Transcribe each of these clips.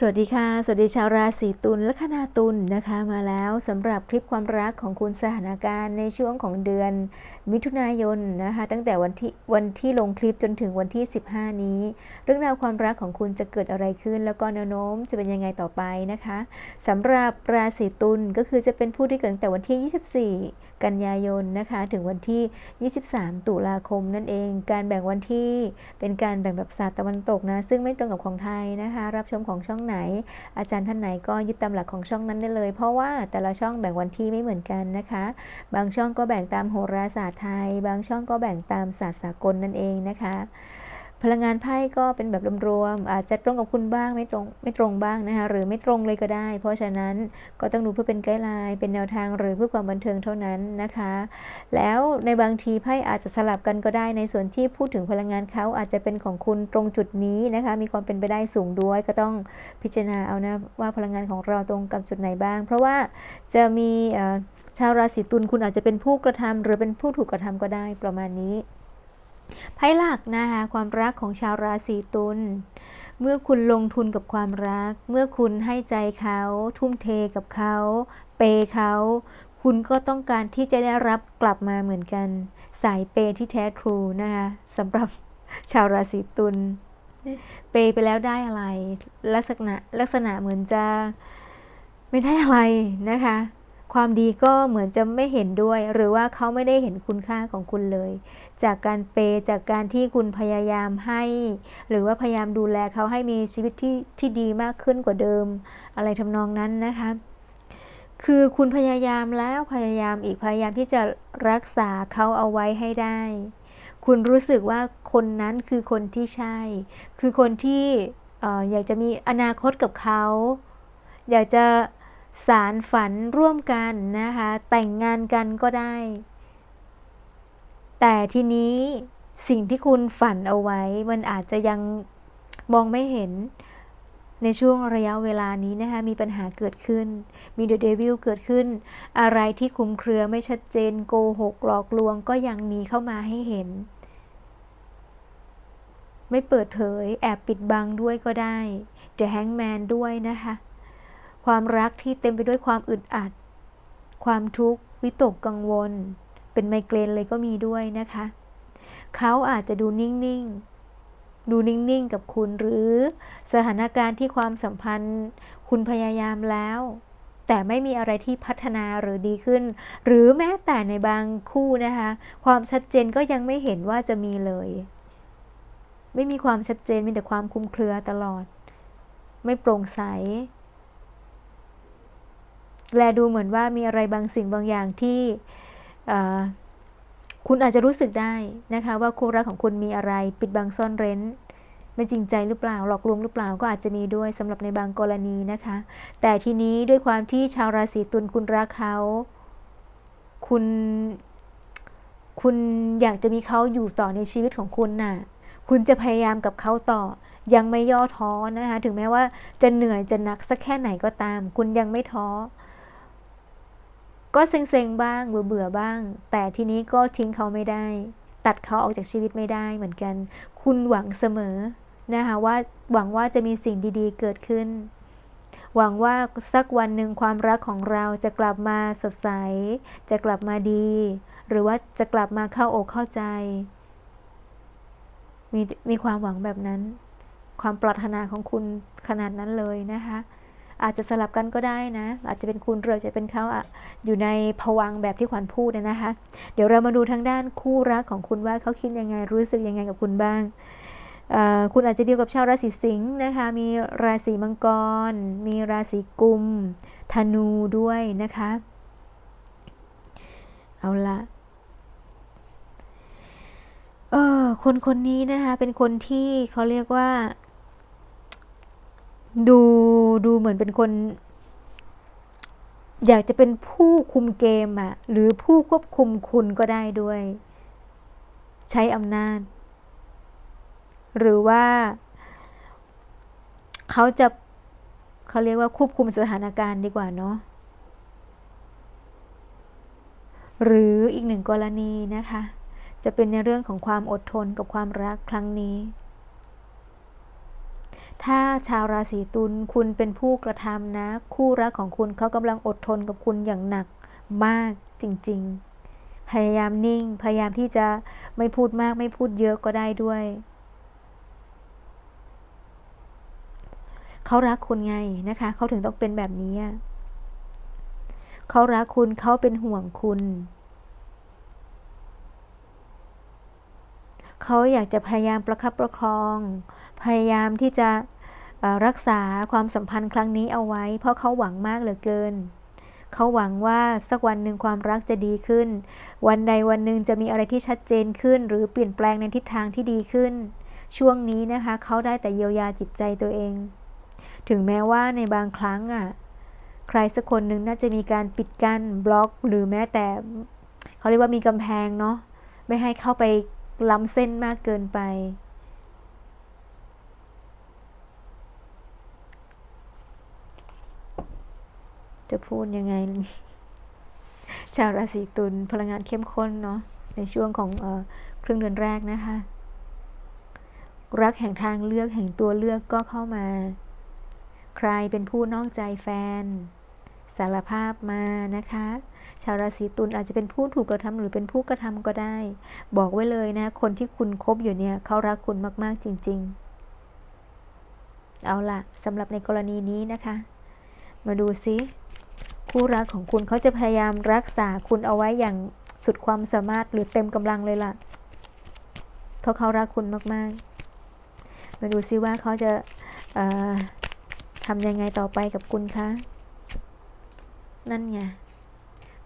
สวัสดีค่ะ สวัสดีชาวราศีตุลและคนาตุลนะคะ มาแล้วสำหรับคลิปความรักของคุณสถานการณ์ในช่วงของเดือน มิถุนายนนะคะ ตั้งแต่วันที่วันที่ลงคลิปจนถึงวันที่ 15 นี้ เรื่องราวความรักของคุณจะเกิดอะไรขึ้น แล้วก็แนวโน้มจะเป็นยังไงต่อไปนะคะสำหรับราศีตุลก็คือจะเป็นผู้ที่เกิดตั้งแต่วันที่ 24กันยายนนะคะ ถึงวันที่ 23 ตุลาคมนั่นเอง การแบ่งวันที่เป็นการแบ่งแบบศาสตร์ตะวันตกนะ ซึ่งไม่ตรงกับของไทยนะคะ รับชมของช่องไหน อาจารย์ท่านไหนก็ยึดตามหลักของช่องนั้นได้เลย เพราะว่าแต่ละช่องแบ่งวันที่ไม่เหมือนกันนะคะ บางช่องก็แบ่งตามโหราศาสตร์ไทย บางช่องก็แบ่งตามศาสตร์สากลนั่นเองนะคะ พลังงานไพ่ก็เป็นแบบรวมๆอาจจะตรงกับคุณบ้างไม่ตรงไม่ตรงบ้างนะคะหรือไม่ตรงเลยก็ได้ เพราะฉะนั้นก็ต้องดูเพื่อเป็นไกด์ไลน์เป็นแนวทางหรือเพื่อความบันเทิงเท่านั้นนะคะ แล้วในบางทีไพ่อาจจะสลับกันก็ได้ในส่วนที่พูดถึงพลังงานเขาอาจจะเป็นของคุณตรงจุดนี้นะคะ มีความเป็นไปได้สูงด้วยก็ต้องพิจารณาเอานะว่าพลังงานของเราตรงกับจุดไหนบ้าง เพราะว่าจะมีชาวราศีตุลคุณอาจจะเป็นผู้กระทำหรือเป็นผู้ถูกกระทำก็ได้ประมาณนี้ ไพ่หลักนะคะความรักของชาวราศีตุลเมื่อคุณลงทุนกับความรัก เมื่อคุณให้ใจเขา ทุ่มเทกับเขา เปย์เขา คุณก็ต้องการที่จะได้รับกลับมาเหมือนกัน สายเปย์ที่แท้ทรูนะคะสำหรับชาวราศีตุลเปย์ไปแล้วได้อะไร ลักษณะลักษณะเหมือนจะไม่ได้อะไรนะคะ ความดีก็เหมือนจะไม่เห็นด้วย หรือว่าเขาไม่ได้เห็นคุณค่าของคุณเลย จากการเปย์จากการที่คุณพยายามให้ หรือว่าพยายามดูแลเขาให้มีชีวิตที่ที่ดีมากขึ้นกว่าเดิม อะไรทำนองนั้นนะคะคือคุณพยายามแล้วพยายามอีกพยายามที่จะรักษาเขาเอาไว้ให้ได้ คุณรู้สึกว่าคนนั้นคือคนที่ใช่ คือคนที่เอ่อยากจะมีอนาคตกับเขา อยากจะ สารฝันร่วมกันนะคะ แต่งงานกันก็ได้ แต่ทีนี้สิ่งที่คุณฝันเอาไว้ มันอาจจะยังมองไม่เห็นในช่วงระยะเวลานี้นะคะมีปัญหาเกิดขึ้น มีเดอะเดวิลเกิดขึ้น อะไรที่คลุมเครือไม่ชัดเจนโกหกหลอกลวงก็ยังมีเข้ามาให้เห็น ไม่เปิดเผย แอบปิดบังด้วยก็ได้ The Hangman ด้วยนะคะ ความรักที่เต็มไปด้วยความอึดอัด ความทุกข์ วิตกกังวล เป็นไมเกรนเลยก็มีด้วยนะคะ เขาอาจจะดูนิ่ง ๆ ดูนิ่ง ๆ กับคุณ หรือสถานการณ์ที่ความสัมพันธ์ คุณพยายามแล้ว แต่ไม่มีอะไรที่พัฒนาหรือดีขึ้น หรือแม้แต่ในบางคู่นะคะ ความชัดเจนก็ยังไม่เห็นว่าจะมีเลย ไม่มีความชัดเจนมีแต่ความคลุมเครือตลอด ไม่โปร่งใส แลดูเหมือนว่ามีอะไรบางสิ่งบางอย่างที่คุณอาจจะรู้สึกได้นะคะ ว่าคู่รักของคุณมีอะไรปิดบังซ่อนเร้นไม่จริงใจหรือเปล่าหลอกลวงหรือเปล่าก็อาจจะมีด้วยสำหรับในบางกรณีนะคะ แต่ทีนี้ด้วยความที่ชาวราศีตุลคุณรักเขาคุณ คุณอยากจะมีเขาอยู่ต่อในชีวิตของคุณน่ะ คุณจะพยายามกับเขาต่อ ยังไม่ย่อท้อนะคะ ถึงแม้ว่าจะเหนื่อยจะหนักสักแค่ไหนก็ตาม คุณยังไม่ท้อ ก็เซ็งๆบ้างเบื่อๆบ้าง แต่ทีนี้ก็ทิ้งเขาไม่ได้ ตัดเขาออกจากชีวิตไม่ได้เหมือนกัน คุณหวังเสมอนะคะว่าหวังว่าจะมีสิ่งดีๆเกิดขึ้น หวังว่าสักวันหนึ่งความรักของเราจะกลับมาสดใส จะกลับมาดี หรือว่าจะกลับมาเข้าอกเข้าใจ มีมีความหวังแบบนั้น ความปรารถนาของคุณขนาดนั้นเลยนะคะ อาจจะสลับกันก็ได้นะ อาจจะเป็นคุณหรือจะเป็นเขาอะอยู่ในภวังแบบที่ขวัญพูดนะนะคะ เดี๋ยวเรามาดูทางด้านคู่รักของคุณว่าเขาคิดยังไงรู้สึกยังไงกับคุณบ้างคุณอาจจะเดียวกับชาวราศีสิงห์นะคะ มีราศีมังกร มีราศีกุม ธนูด้วยนะคะ เอาละเออคนคนนี้นะคะ เป็นคนที่เขาเรียกว่า ดูดูเหมือนเป็นคน อยากจะเป็นผู้คุมเกมอะหรือผู้ควบคุมคุณก็ได้ด้วย ใช้อำนาจ หรือว่า เขาจะเขาเรียกว่าควบคุมสถานการณ์ดีกว่าเนาะหรืออีกหนึ่งกรณีนะคะ จะเป็นในเรื่องของความอดทนกับความรักครั้งนี้ ถ้าชาวราศีตุลคุณเป็นผู้กระทำนะ คู่รักของคุณเขากำลังอดทนกับคุณอย่างหนักมากจริง ๆ พยายามนิ่ง พยายามที่จะไม่พูดมากไม่พูดเยอะก็ได้ด้วย เขารักคุณไงนะคะ เขาถึงต้องเป็นแบบนี้ เขารักคุณเขาเป็นห่วงคุณเขาอยากจะพยายามประคับประคอง พยายามที่จะ รักษาความสัมพันธ์ครั้งนี้เอาไว้ เพราะเขาหวังมากเหลือเกิน เขาหวังว่าสักวันหนึ่งความรักจะดีขึ้น วันใดวันหนึ่งจะมีอะไรที่ชัดเจนขึ้น หรือเปลี่ยนแปลงในทิศทางที่ดีขึ้น ช่วงนี้นะคะ เขาได้แต่เยียวยาจิตใจตัวเอง ถึงแม้ว่าในบางครั้งอะใครสักคนหนึ่งน่าจะมีการปิดกั้นบล็อก หรือแม้แต่ เขาเรียกว่ามีกำแพงเนาะไม่ให้เข้าไปล้ำเส้นมากเกินไป จะพูดยังไง ชาวราศีตุลพลังงานเข้มข้นเนาะในช่วงของเออครึ่งเดือนแรกนะคะ รักแห่งทางเลือกแห่งตัวเลือกก็เข้ามา ใครเป็นผู้นอกใจแฟน สารภาพมานะคะ ชาวราศีตุลอาจจะเป็นผู้ถูกกระทำหรือเป็นผู้กระทำก็ได้ บอกไว้เลยนะ คนที่คุณคบอยู่เนี่ยเขารักคุณมากๆจริง ๆ เอาล่ะสำหรับในกรณีนี้นะคะ มาดูซิ คู่รักของคุณเขาจะพยายามรักษาคุณเอาไว้อย่างสุดความสามารถหรือเต็มกำลังเลยล่ะ เพราะเขารักคุณมากๆ มาดูซิว่าเขาจะทำยังไงต่อไปกับคุณคะ นั่นไง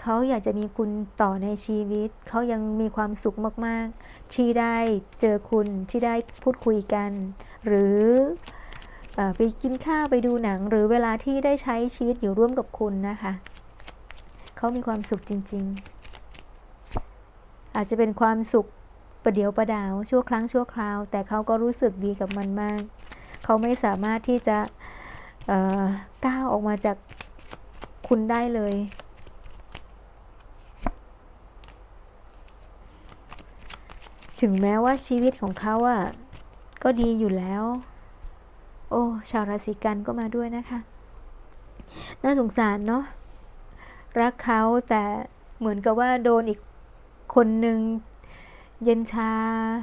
เขาอยากจะมีคุณต่อในชีวิต เขายังมีความสุขมาก ๆ ที่ได้เจอคุณที่ได้พูดคุยกัน หรือ ไปกินข้าวไปดูหนัง หรือเวลาที่ได้ใช้ชีวิตอยู่ร่วมกับคุณนะคะ เขามีความสุขจริง ๆ อาจจะเป็นความสุขประเดียวประดาว ชั่วครั้งชั่วคราว แต่เขาก็รู้สึกดีกับมันมาก เขาไม่สามารถที่จะก้าวออกมาจากคุณได้เลย ถึงแม้ว่าชีวิตของเขาอะก็ดีอยู่แล้ว โอ้ ชาวราศีกันก็มาด้วยนะคะ น่าสงสารเนาะ รักเขาแต่เหมือนกับว่าโดนอีกคนหนึ่งเย็นชา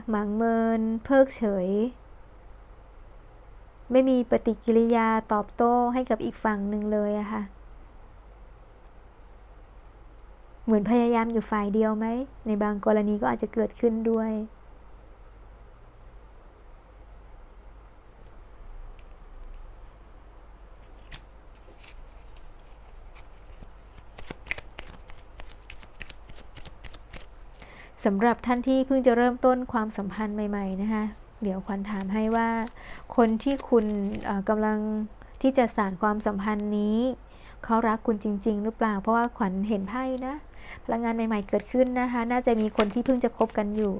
หมางเมิน เพิกเฉย ไม่มีปฏิกิริยาตอบโต้ให้กับอีกฝั่งหนึ่งเลยอะค่ะ เหมือนพยายามอยู่ฝ่ายเดียวไหม ในบางกรณีก็อาจจะเกิดขึ้นด้วย สำหรับท่านที่เพิ่งจะเริ่มต้นความสัมพันธ์ใหม่ ๆ นะคะ เดี๋ยวขวัญถามให้ว่า คนที่คุณกำลังที่จะสานความสัมพันธ์นี้ เขารักคุณจริง ๆ หรือเปล่า เพราะว่าขวัญเห็นไพ่นะ พลังงานใหม่ ๆ เกิดขึ้นนะคะ น่าจะมีคนที่เพิ่งจะคบกันอยู่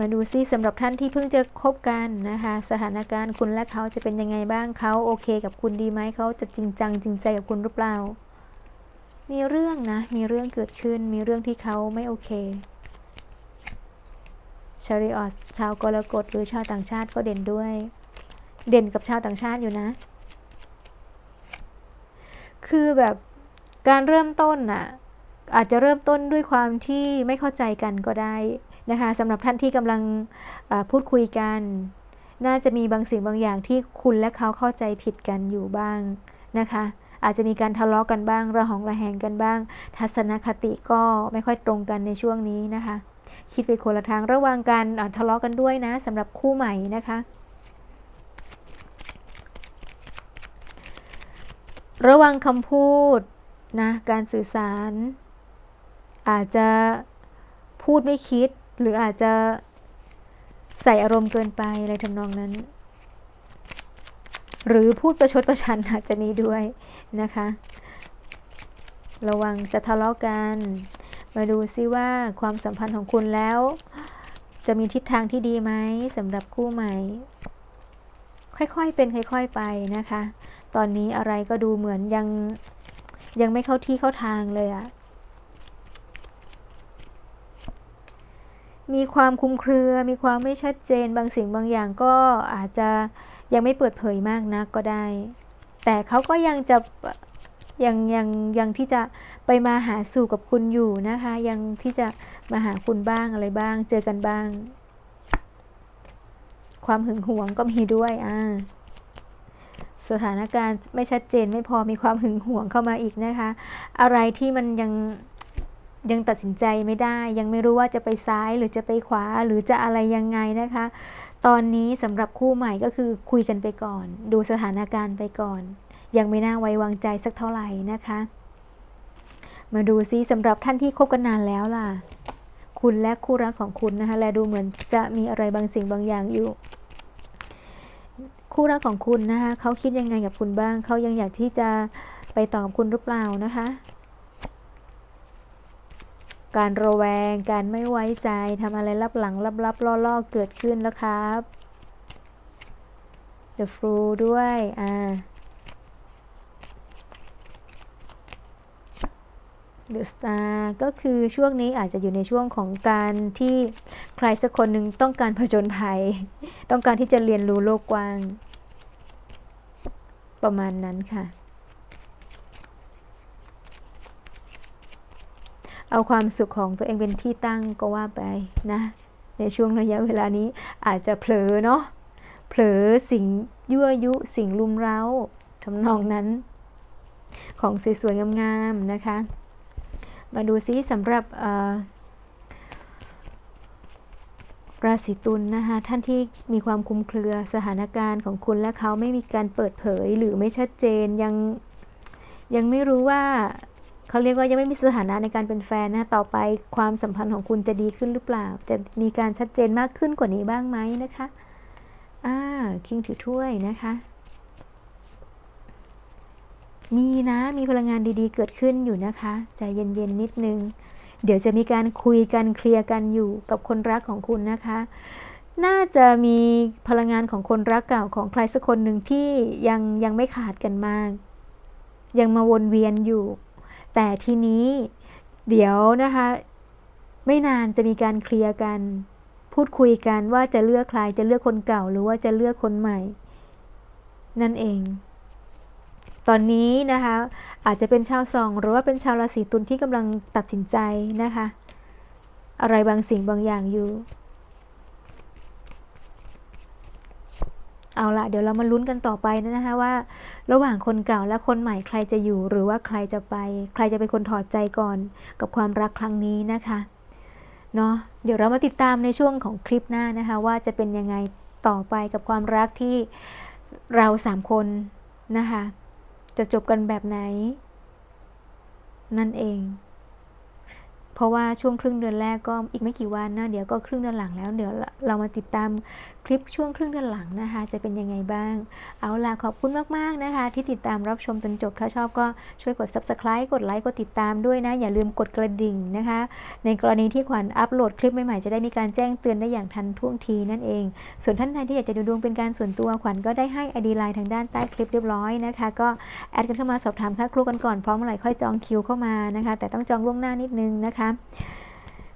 มาดูซิสำหรับท่านที่เพิ่งจะคบกันนะคะ สถานการณ์คุณและเขาจะเป็นยังไงบ้างเขาโอเคกับคุณดีไหมเขาจะจริงจังจริงใจกับคุณหรือเปล่า มีเรื่องนะ มีเรื่องเกิดขึ้น มีเรื่องที่เขาไม่โอเคชาริออสชาวกรกฎหรือชาวต่างชาติก็เด่นด้วย เด่นกับชาวต่างชาติอยู่นะ คือแบบการเริ่มต้นน่ะอาจจะเริ่มต้นด้วยความที่ไม่เข้าใจกันก็ได้ นะคะสำหรับท่านที่กำลังพูดคุยกัน น่าจะมีบางสิ่งบางอย่างที่คุณและเขาเข้าใจผิดกันอยู่บ้างนะคะ อาจจะมีการทะเลาะกันบ้าง ระหองระแหงกันบ้าง ทัศนคติก็ไม่ค่อยตรงกันในช่วงนี้นะคะ คิดไปคนละทางระวังการทะเลาะกันด้วยนะสำหรับคู่ใหม่นะคะระวังคำพูดนะการสื่อสาร อาจจะพูดไม่คิด หรืออาจจะใส่อารมณ์เกินไปอะไรทำนองนั้น หรือพูดประชดประชันอาจจะมีด้วยนะคะ ระวังจะทะเลาะกัน มาดูซิว่าความสัมพันธ์ของคุณแล้ว จะมีทิศทางที่ดีไหมสำหรับคู่ใหม่ ค่อยๆเป็นค่อย ๆไปนะคะ ตอนนี้อะไรก็ดูเหมือนยังยังไม่เข้าที่เข้าทางเลยอะ มีความคุมเครือ มีความไม่ชัดเจน บางสิ่งบางอย่างก็อาจจะยังไม่เปิดเผยมากนักก็ได้ แต่เขาก็ยังจะยังยังยังที่จะไปมาหาสู่กับคุณอยู่นะคะ ยังที่จะมาหาคุณบ้างอะไรบ้าง เจอกันบ้าง ความหึงหวงก็มีด้วยอ่าสถานการณ์ไม่ชัดเจนไม่พอมีความหึงหวงเข้ามาอีกนะคะ อะไรที่มันยัง ยังตัดสินใจไม่ได้ ยังไม่รู้ว่าจะไปซ้ายหรือจะไปขวาหรือจะอะไรยังไงนะคะ ตอนนี้สำหรับคู่ใหม่ก็คือคุยกันไปก่อน ดูสถานการณ์ไปก่อน ยังไม่น่าไว้วางใจสักเท่าไหร่นะคะ มาดูซิสำหรับท่านที่คบกันนานแล้วล่ะ คุณและคู่รักของคุณนะคะ และดูเหมือนจะมีอะไรบางสิ่งบางอย่างอยู่คู่รักของคุณนะคะเขาคิดยังไงกับคุณบ้าง เขายังอยากที่จะไปต่อกับคุณหรือเปล่านะคะ การระแวง การไม่ไว้ใจทำอะไรลับหลังลับๆล่อๆเกิดขึ้นแล้วครับ The Flu ด้วย อ่าเดอะสตาก็คือช่วงนี้อาจจะอยู่ในช่วงของการที่ใครสักคนหนึ่งต้องการผจญภัย ต้องการที่จะเรียนรู้โลกกว้าง ประมาณนั้นค่ะ เอาความสุขของตัวเองเป็นที่ตั้งก็ว่าไปนะ ในช่วงระยะเวลานี้อาจจะเผลอเนาะเผลอสิ่งยั่วยุสิ่งลุมเร้าทำนองนั้น ของสวยๆงามๆนะคะ มาดูซิสำหรับราศีตุลนนะคะท่านที่มีความคุมเครือสถานการณ์ของคุณและเขาไม่มีการเปิดเผยหรือไม่ชัดเจนยังยังไม่รู้ว่า เขาเรียกว่ายังไม่มีสถานะในการเป็นแฟนนะต่อไปความสัมพันธ์ของคุณจะดีขึ้นหรือเปล่า จะมีการชัดเจนมากขึ้นกว่านี้บ้างไหมนะคะอ่าคิงถือถ้วยนะคะ มีนะมีพลังงานดีๆ เกิดขึ้นอยู่นะคะใจเย็นๆนิดนึง เดี๋ยวจะมีการคุยกันเคลียร์กันอยู่กับคนรักของคุณนะคะน่าจะมีพลังงานของคนรักเก่าของใครสักคนหนึ่งที่ยังยังไม่ขาดกันมาก ยังมาวนเวียนอยู่ แต่ทีนี้เดี๋ยวนะคะ ไม่นานจะมีการเคลียร์กัน พูดคุยกันว่าจะเลือกใครจะเลือกคนเก่าหรือว่าจะเลือกคนใหม่ นั่นเอง ตอนนี้นะคะ อาจจะเป็นชาวสองหรือว่าเป็นชาวราศีตุลที่กำลังตัดสินใจนะคะ อะไรบางสิ่งบางอย่างอยู่ เอาละเดี๋ยวเรามาลุ้นกันต่อไปนะคะว่า ระหว่างคนเก่าและคนใหม่ใครจะอยู่หรือว่าใครจะไป ใครจะเป็นคนถอดใจก่อน กับความรักครั้งนี้นะคะเนาะเดี๋ยวเรามาติดตามในช่วงของคลิปหน้านะคะ ว่าจะเป็นยังไงต่อไปกับความรักที่เราสามคนนะคะ จะจบกันแบบไหน นั่นเอง เพราะว่าช่วงครึ่งเดือนแรกก็อีกไม่กี่วันนะเดี๋ยวก็ครึ่งเดือนหลังแล้ว เดี๋ยวเรามาติดตามคลิปช่วงครึ่งเดือนหลังนะคะ จะเป็นยังไงบ้าง เอาล่ะขอบคุณมาก ๆ นะคะ ที่ติดตามรับชมจนจบ ถ้าชอบก็ช่วยกด subscribe กดไลค์ กดติดตามด้วยนะ อย่าลืมกดกระดิ่งนะคะ ในกรณีที่ขวัญอัปโหลดคลิปใหม่ ๆ จะได้มีการแจ้งเตือนได้อย่างทันท่วงทีนั่นเอง ส่วนท่านใดที่อยากจะดูดวงเป็นการส่วนตัวขวัญก็ได้ให้อดีไลน์ทางด้านใต้คลิปเรียบร้อยนะคะ ก็แอดกันเข้ามาสอบถามค่าครูกันก่อนพร้อมเมื่อไหร่ค่อยจองคิวเข้ามานะคะ แต่ต้องจองล่วงหน้านิดนึงนะคะ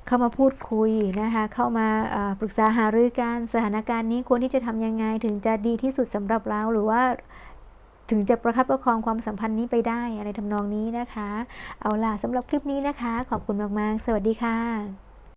เข้ามาพูดคุยนะคะ เข้ามาปรึกษาหารือกันสถานการณ์นี้ควรที่จะทำยังไงถึงจะดีที่สุดสำหรับเราหรือว่าถึงจะประคับประคองความสัมพันธ์นี้ไปได้อะไรทำนองนี้นะคะ เอาล่ะสำหรับคลิปนี้นะคะ ขอบคุณมาก ๆ สวัสดีค่ะ